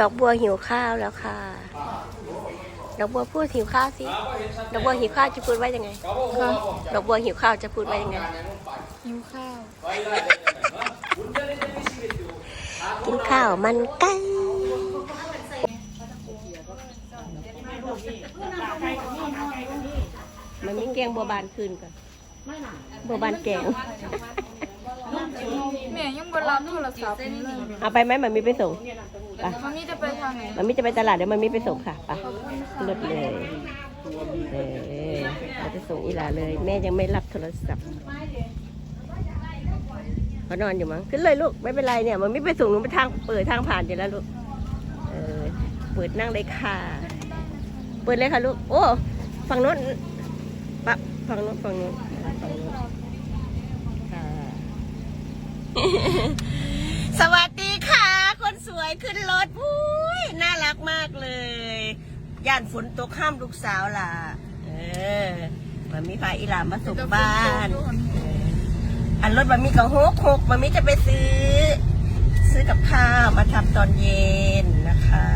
ดอกบัวหิวข้าวแล้วค่ะ ดอกบัวพูดหิวข้าวสิ ดอกบัวหิวข้าวจะพูดว่ายังไง ดอกบัวหิวข้าวจะพูดว่ายังไง หิวข้าว กินข้าวมันไก่มันมีแกงบัวบานคืนก่อนบัวบานแกงแม่ยังบ่รับโทรศัพท์เลยเอาไปไหมมันมีไปส่ง ไปมันมีจะไปทางไหนมันมีจะไปตลาดเดี๋ยวมันมีไปส่งค่ะไปรถเลยเออเราจะส่งอีหลาเลย แม่ยังไม่รับโทรศัพท์เขานอนอยู่มั้งขึ้นเลยลูกไม่เป็นไรเนี่ย มันไม่ไปส่งหนูไปทางเปิดทางผ่านอยู่แล้วลูกเออเปิดนั่งเลยค่ะ เปิดเลยค่ะลูกโอ้ฝั่งโน้นปะฝั่งโน้นฝั่งโน้นฝั่งโน้นค่ะสวัสดีค่ะคนสว ยขึ้นรถอุ้ยน่ารักมากเลยย่านฝนตกข้ามลูกสาวล่ะ เออมันมีพาอีหลามมาส่งบ้าน อันรถมันมีกระหกหกมันมีจะไปซื้อ ซื้อกับข้าวมาทำตอนเย็นนะคะ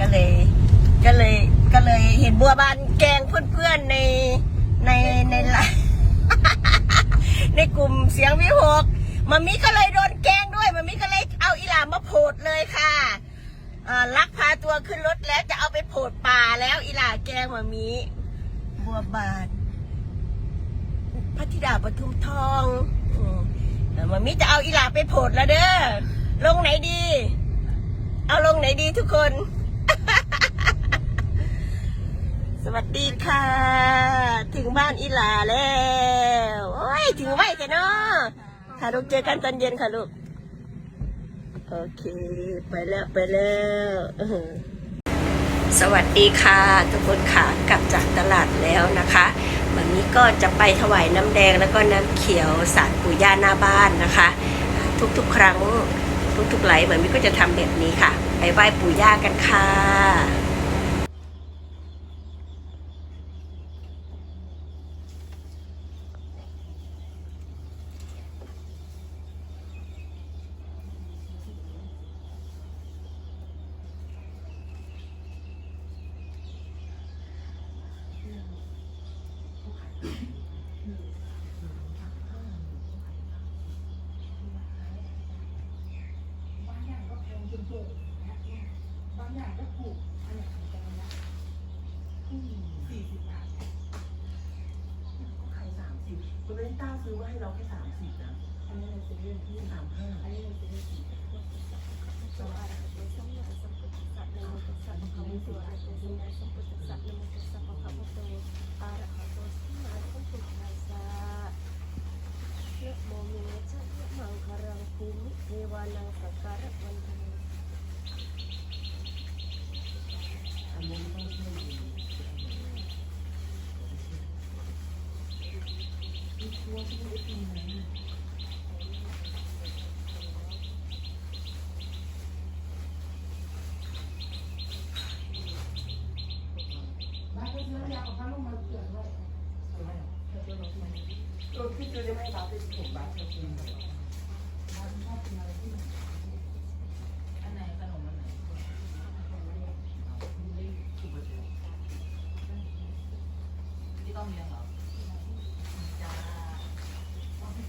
ก็เลย ก็เลยก็เลยเห็นบัวบานแกงเพื่อนๆในในในไลน์ในกลุ่มเสียงวิหกมามิก็เลยโดนแกง มามิก็เลยเอาอีหลามมาโผดเลยค่ะลักพาตัวขึ้นรถแล้วจะเอาไปโผดป่าแล้วอีหลาแกงมามิบัวบานพัทิดาปทุมทองมเดี๋ยวมามิจะเอาอีหลาไปโผดแล้วเด้อลงไหนดี เอาลงไหนดีทุกคน สวัสดีค่ะ ถึงบ้านอีหลาแล้ว โอ้ย ถึงไวแต่เนาะค่ะลูกเจอกันตอนเย็นค่ะลูก โอเค ไปแล้วไปแล้วสวัสดีค่ะ ทุกคนค่ะกลับจากตลาดแล้วนะคะวันนี้ก็จะไปถวายน้ำแดงแล้วก็น้ำเขียวสารปู่ย่าหน้าบ้านนะคะ ทุกๆครั้งทุกๆไหลเหมือนมิก็จะทำแบบนี้ค่ะ ไปไหว้ปู่ย่ากันค่ะ คุณเล่ต้าซื้อมาให้เราแค่สามสิบนะอันนี้ในเซเว่นที่สามห้าอันนี้ในเซเว่นสี่อันนี้ต้องช่ว ต้องเลี้ยงเหรอจ้า วาสนา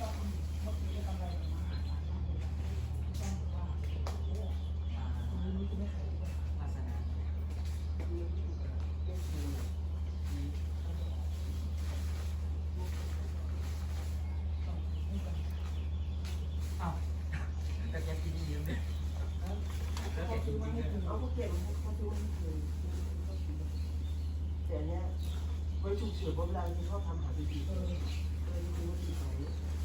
เอาแต่ยังกินดีอยู่เนี่ยแล้วแกกินจริงเลยเอาพวกเก็บเขาซื้อมาให้คืนแต่เนี้ยไว้ฉุกเฉินเพราะเวลาที่เขาทำหาดีๆเออเออดูว่าดีไหมปัญหาที่มูที่ช่องช่องห้องบ้านผมก็จะหวาน